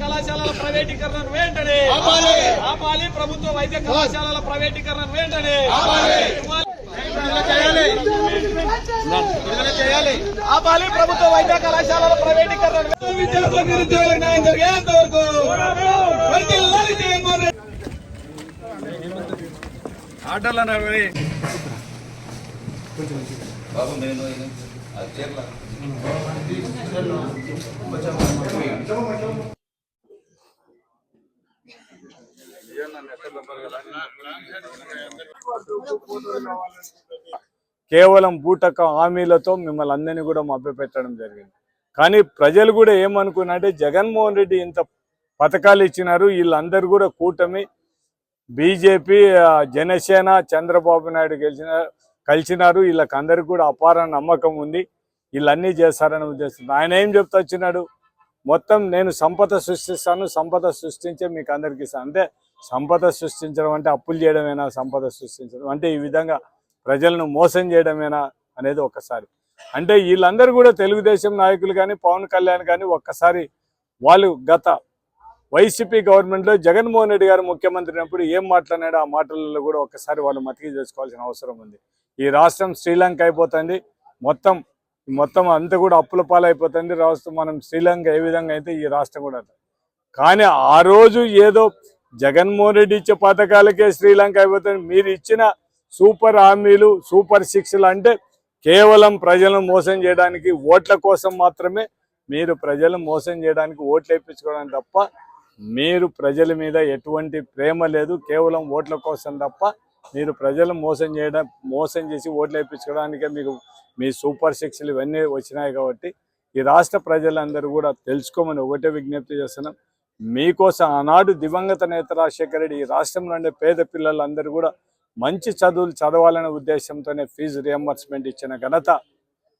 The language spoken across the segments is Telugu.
కళాశాలల ప్రైవేటీకరణను వెంటనే. ఆపాలి. ప్రభుత్వ వైద్య కళాశాలల ప్రైవేటీకరణను వెంటనే. ఆపాలి. ప్రభుత్వ వైద్య కళాశాలల ప్రైవేటీకరణ విద్యార్థుల నిరుద్యోగులకు న్యాయం జరిగేంత బాబు నేను కేవలం బూటక హామీలతో మిమ్మల్ని అందరినీ కూడా మభ్యపెట్టడం జరిగింది. కానీ ప్రజలు కూడా ఏమనుకున్నారంటే జగన్మోహన్ రెడ్డి ఇంత పథకాలు ఇచ్చినారు వీళ్ళందరూ కూడా కూటమి బీజేపీ జనసేన చంద్రబాబు నాయుడు గెలిచిన కలిసినారు వీళ్ళకి కూడా అపార నమ్మకం ఉంది వీళ్ళన్నీ చేస్తారని ఉద్దేశం. ఆయన ఏం చెప్తా వచ్చినాడు? మొత్తం నేను సంపద సృష్టిస్తాను సంపద సృష్టించే మీకు అందరికి ఇస్తాను. అంటే సంపద సృష్టించడం అంటే అప్పులు చేయడమేనా సంపద సృష్టించడం అంటే ఈ విధంగా ప్రజలను మోసం చేయడమేనా అనేది ఒక్కసారి. అంటే వీళ్ళందరూ కూడా తెలుగుదేశం నాయకులు కానీ పవన్ కళ్యాణ్ కానీ ఒక్కసారి వాళ్ళు గత వైసీపీ గవర్నమెంట్లో జగన్మోహన్ రెడ్డి గారు ముఖ్యమంత్రి అయినప్పుడు ఏం మాట్లాడినాడో ఆ మాటలలో కూడా ఒక్కసారి వాళ్ళు మతికి చేసుకోవాల్సిన అవసరం ఉంది. ఈ రాష్ట్రం శ్రీలంక అయిపోతుంది. మొత్తం మొత్తం అంతా కూడా అప్పుల పాలైపోతుంది. రాష్ట్రం మనం శ్రీలంక ఏ విధంగా అయితే ఈ రాష్ట్రం కూడా కానీ ఆ రోజు ఏదో జగన్మోహన్ రెడ్డి ఇచ్చే పథకాలకే శ్రీలంక అయిపోతుంది. మీరు ఇచ్చిన సూపర్ హామీలు సూపర్ శిక్షలు అంటే కేవలం ప్రజలను మోసం చేయడానికి ఓట్ల కోసం మాత్రమే మీరు ప్రజలను మోసం చేయడానికి ఓట్లు వేయించుకోవడం తప్ప మీరు ప్రజల మీద ఎటువంటి ప్రేమ లేదు. కేవలం ఓట్ల కోసం తప్ప మీరు ప్రజలు మోసం చేయడం మోసం చేసి ఓట్లు వేయించుకోవడానికే మీకు మీ సూపర్ శిక్షలు ఇవన్నీ వచ్చినాయి కాబట్టి ఈ రాష్ట్ర ప్రజలందరూ కూడా తెలుసుకోమని ఒకటే విజ్ఞప్తి చేస్తున్నాం. మీకోసం ఆనాడు దివంగత నేత రాజశేఖర రెడ్డి ఈ రాష్ట్రంలో ఉండే పేద పిల్లలందరూ కూడా మంచి చదువులు చదవాలనే ఉద్దేశంతోనే ఫీజు రియంబర్స్మెంట్ ఇచ్చిన ఘనత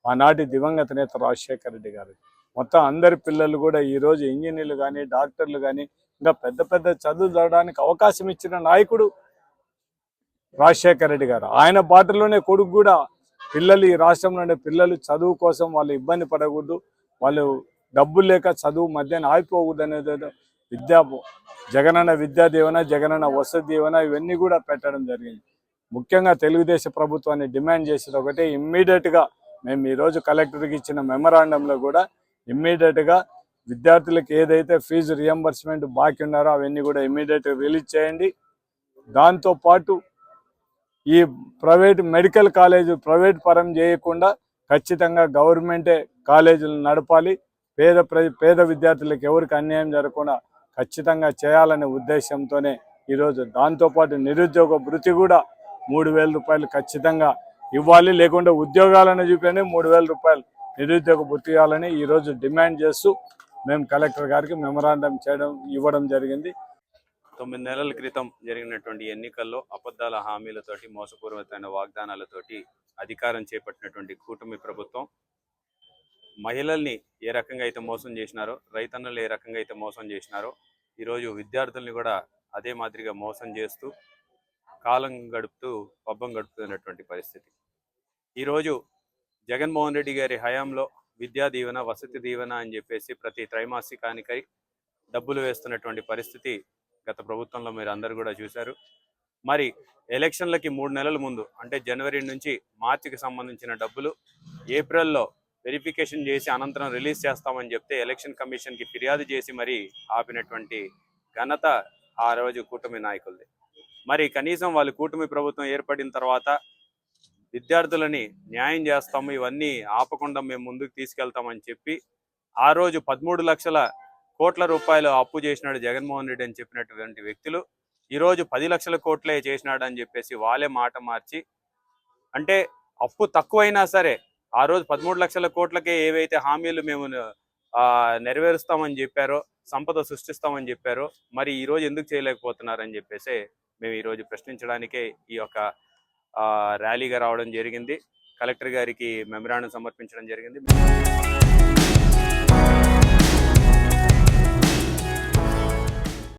ఆనాటి దివంగత నేత రాజశేఖర రెడ్డి గారు మొత్తం అందరి పిల్లలు కూడా ఈరోజు ఇంజనీర్లు కానీ డాక్టర్లు కానీ ఇంకా పెద్ద పెద్ద చదువు చదవడానికి అవకాశం ఇచ్చిన నాయకుడు రాజశేఖర రెడ్డి గారు. ఆయన బాటలోనే కొడుకు కూడా పిల్లలు ఈ రాష్ట్రంలో ఉండే పిల్లలు చదువు కోసం వాళ్ళు ఇబ్బంది పడకూడదు. వాళ్ళు డబ్బులు లేక చదువు మధ్యాహ్నం ఆగిపోకూడదు అనేది విద్యా జగనన్న విద్యా దీవెన జగనన్న వసతి దీవెన ఇవన్నీ కూడా పెట్టడం జరిగింది. ముఖ్యంగా తెలుగుదేశం ప్రభుత్వాన్ని డిమాండ్ చేసేది ఒకటే ఇమ్మీడియట్గా మేము ఈరోజు కలెక్టర్కి ఇచ్చిన మెమరాండంలో కూడా ఇమ్మీడియట్గా విద్యార్థులకు ఏదైతే ఫీజు రియంబర్స్మెంట్ బాకీ ఉన్నారో అవన్నీ కూడా ఇమ్మీడియట్గా రిలీజ్ చేయండి. దాంతో పాటు ఈ ప్రైవేట్ మెడికల్ కాలేజ్ ప్రైవేట్ పరం చేయకుండా ఖచ్చితంగా గవర్నమెంటే కాలేజీలు నడపాలి. పేద ప్ర పేద విద్యార్థులకు ఎవరికి అన్యాయం జరగకుండా ఖచ్చితంగా చేయాలనే ఉద్దేశంతోనే ఈరోజు దాంతోపాటు నిరుద్యోగ భృతి కూడా మూడు వేల రూపాయలు ఖచ్చితంగా ఇవ్వాలి. లేకుంటే ఉద్యోగాలను చూపని మూడు వేల రూపాయలు నిరుద్యోగ భృతి ఇవ్వాలని ఈరోజు డిమాండ్ చేస్తూ మేము కలెక్టర్ గారికి మెమరాండం చేయడం ఇవ్వడం జరిగింది. తొమ్మిది నెలల క్రితం జరిగినటువంటి ఎన్నికల్లో అబద్ధాల హామీలతోటి మోసపూర్వకమైన వాగ్దానాలతోటి అధికారం చేపట్టినటువంటి కూటమి ప్రభుత్వం మహిళల్ని ఏ రకంగా అయితే మోసం చేసినారో రైతన్నలు ఏ రకంగా అయితే మోసం చేసినారో ఈరోజు విద్యార్థుల్ని కూడా అదే మాదిరిగా మోసం చేస్తూ కాలం గడుపుతూ పబ్బం గడుపుతున్నటువంటి పరిస్థితి. ఈరోజు జగన్మోహన్ రెడ్డి గారి హయాంలో విద్యా దీవెన వసతి దీవెన అని చెప్పేసి ప్రతి త్రైమాసికానికై డబ్బులు వేస్తున్నటువంటి పరిస్థితి గత ప్రభుత్వంలో మీరు అందరు కూడా చూశారు. మరి ఎలక్షన్లకి మూడు నెలల ముందు అంటే జనవరి నుంచి మార్చికి సంబంధించిన డబ్బులు ఏప్రిల్లో వెరిఫికేషన్ చేసి అనంతరం రిలీజ్ చేస్తామని చెప్తే ఎలక్షన్ కమిషన్కి ఫిర్యాదు చేసి మరి ఆపినటువంటి ఘనత ఆ రోజు కూటమి నాయకులది. మరి కనీసం వాళ్ళు కూటమి ప్రభుత్వం ఏర్పడిన తర్వాత విద్యార్థులని న్యాయం చేస్తాము ఇవన్నీ ఆపకుండా మేము ముందుకు తీసుకెళ్తామని చెప్పి ఆ రోజు పదమూడు లక్షల కోట్ల రూపాయలు అప్పు చేసినాడు జగన్మోహన్ రెడ్డి అని చెప్పినటువంటి వ్యక్తులు. ఈరోజు పది లక్షల కోట్లే చేసినాడు అని చెప్పేసి వాళ్ళే మాట మార్చి అంటే అప్పు తక్కువైనా సరే ఆ రోజు పదమూడు లక్షల కోట్లకే ఏవైతే హామీలు మేము ఆ, నెరవేరుస్తామని చెప్పారో సంపద సృష్టిస్తామని చెప్పారో మరి ఈ రోజు ఎందుకు చేయలేకపోతున్నారని చెప్పేసి మేము ఈరోజు ప్రశ్నించడానికే ఈ యొక్క ర్యాలీగా రావడం జరిగింది. కలెక్టర్ గారికి మెమరాండం సమర్పించడం జరిగింది.